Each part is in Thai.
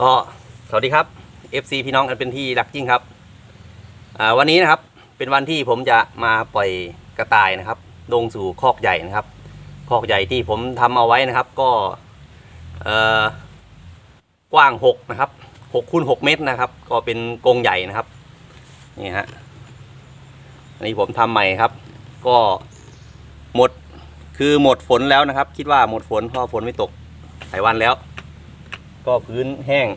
ก็สวัสดีครับ FC พี่น้องกันเป็นที่รักยิ่งครับวันนี้นะครับเป็นวันที่ผมจะมาปล่อยกระต่ายนะครับ ลงสู่คอกใหญ่นะครับ คอกใหญ่ที่ผมทำเอาไว้นะครับ ก็กว้าง6นะครับ6คูณ6เมตรนะครับ ก็เป็นกรงใหญ่นะครับนี่ฮะอันนี้ผมทำใหม่ครับ ก็หมดคือหมดฝนแล้วนะครับ คิดว่าหมดฝนเพราะฝนไม่ตกหลายวันแล้ว ก็พื้นแห้ง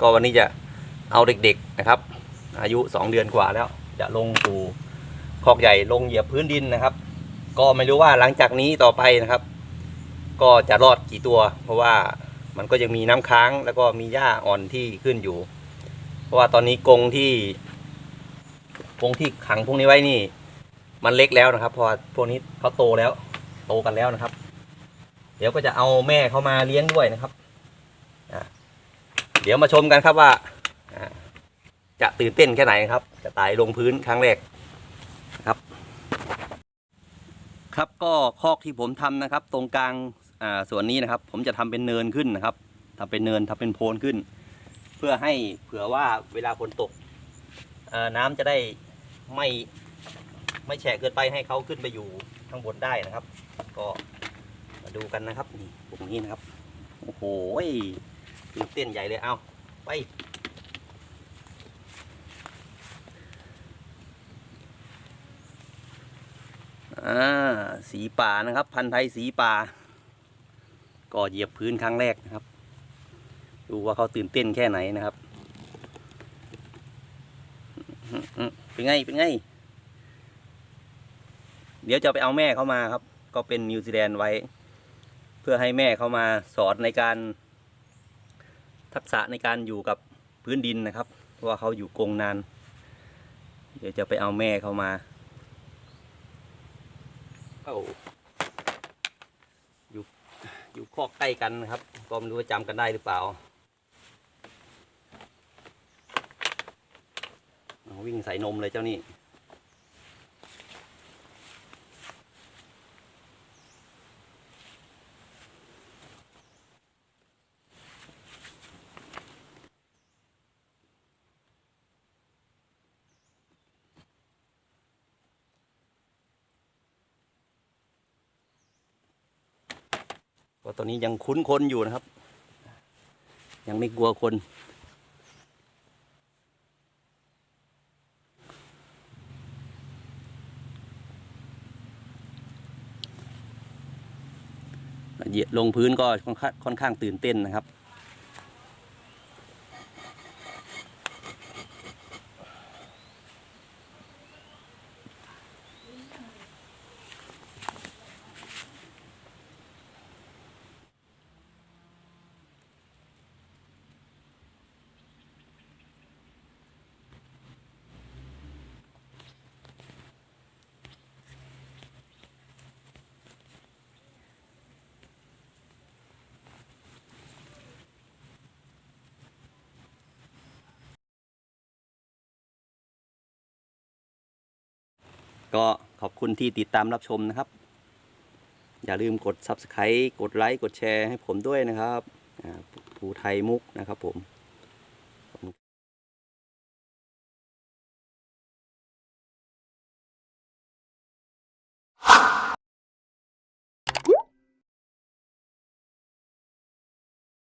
ก็วันนี้จะเอาเด็กๆนะครับ อายุ 2 เดือนกว่าแล้ว จะลงสู่คอกใหญ่ลงเหยียบพื้นดินนะครับ ก็ไม่รู้ว่าหลังจากนี้ต่อไปนะครับ ก็จะรอดกี่ตัว เพราะว่ามันก็ยังมีน้ำค้างแล้วก็มีหญ้าอ่อนที่ขึ้นอยู่ เพราะว่าตอนนี้กรงที่กรงที่ขังพวกนี้ไว้นี่ มันเล็กแล้วนะครับ เพราะพวกนี้เขาโตแล้ว โตกันแล้วนะครับ เดี๋ยวก็จะเอาแม่เขามาเลี้ยงด้วยนะครับ เดี๋ยวมาชมกันครับว่า จะตื่นเต้นแค่ไหนครับ จะตายลงพื้นครั้งแรกครับ ครับก็คอกที่ผมทำนะครับ ตรงกลางส่วนนี้นะครับ ผมจะทำเป็นเนินขึ้นนะครับทำเป็นเนินทำเป็นโพนขึ้น เพื่อให้เผื่อว่าเวลาฝนตกน้ำจะได้ไม่ไม่แฉะเกินไปให้เขาขึ้นไปอยู่ข้างบนได้นะครับ ก็มาดูกันนะครับนี่ตรงนี้นะครับ โอ้โห ตื่นเต้นใหญ่เลยเอาไป อ่า สีป่านะครับ พันธุ์ไทยสีป่า ก็เหยียบพื้นครั้งแรกนะครับ ดูว่าเขาตื่นเต้นแค่ไหนนะครับ เป็นไง เป็นไง เดี๋ยวจะไปเอาแม่เขามาครับ ก็เป็นนิวซีแลนด์ไว้ เพื่อให้แม่เขามาสอนในการ ทักษะในการอยู่กับพื้นดินนะครับ เพราะว่าเขาอยู่กรงนาน เดี๋ยวจะไปเอาแม่เขามาเอาอยู่อยู่คอกใกล้กันนะครับ ก็ไม่รู้ว่าจำกันได้หรือเปล่า วิ่งใส่นมเลยเจ้านี่ ก็ตอนนี้ยังคุ้นคนอยู่นะครับ ยังไม่กลัวคน เหยียดลงพื้นก็ค่อนข้างค่อนข้างตื่นเต้นนะครับ ก็ขอบคุณที่ติดตามรับชมนะครับ อย่าลืมกด Subscribe กดไลค์กดแชร์ให้ผมด้วยนะครับภูไทยมุกนะครับผม